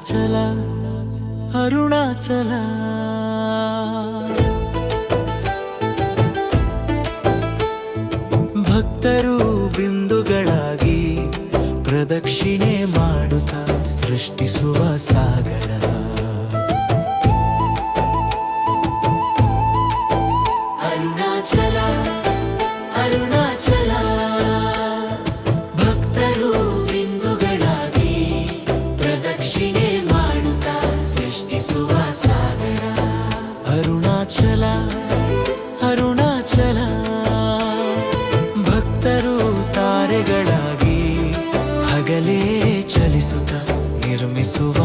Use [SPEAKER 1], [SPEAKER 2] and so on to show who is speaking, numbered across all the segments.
[SPEAKER 1] ಅರುಣಾಚಲ ಅರುಣಾಚಲ. ಭಕ್ತರು ಬಿಂದುಗಳಾಗಿ ಪ್ರದಕ್ಷಿಣೆ ಮಾಡುತ್ತಾ ಸೃಷ್ಟಿಸುವ ಸಾಗರ. ಅರುಣಾಚಲ ಅರುಣಾಚಲ. ಭಕ್ತರು ತಾರೆಗಳಾಗಿ ಹಗಲೇ ಚಲಿಸುತ್ತ ನಿರ್ಮಿಸುವ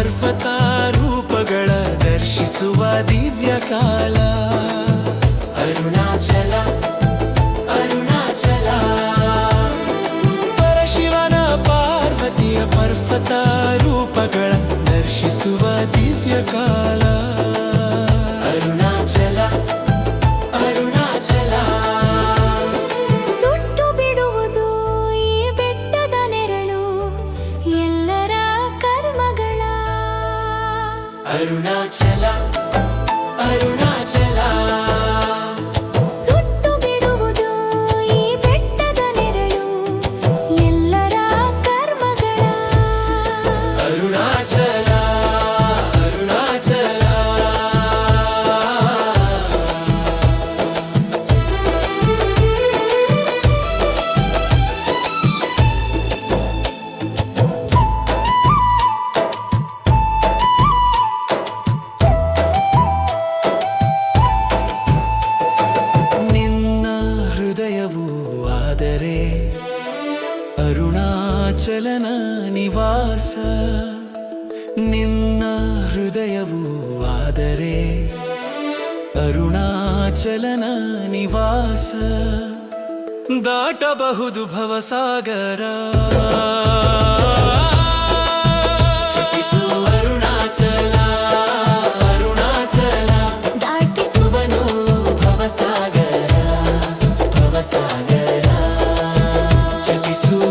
[SPEAKER 1] ಪಾರ್ವತಿಯ ಪರ್ವತ ರೂಪಗಳ ದರ್ಶಿಸುವ ದಿವ್ಯ ಅರುಣಾಚಲನ ನಿವಾಸ. ನಿನ್ನ ಹೃದಯವೂ ಆದರೆ ಅರುಣಾಚಲನ ನಿವಾಸ. ದಾಟಬಹುದು ಭವಸಾಗರ. Jesús.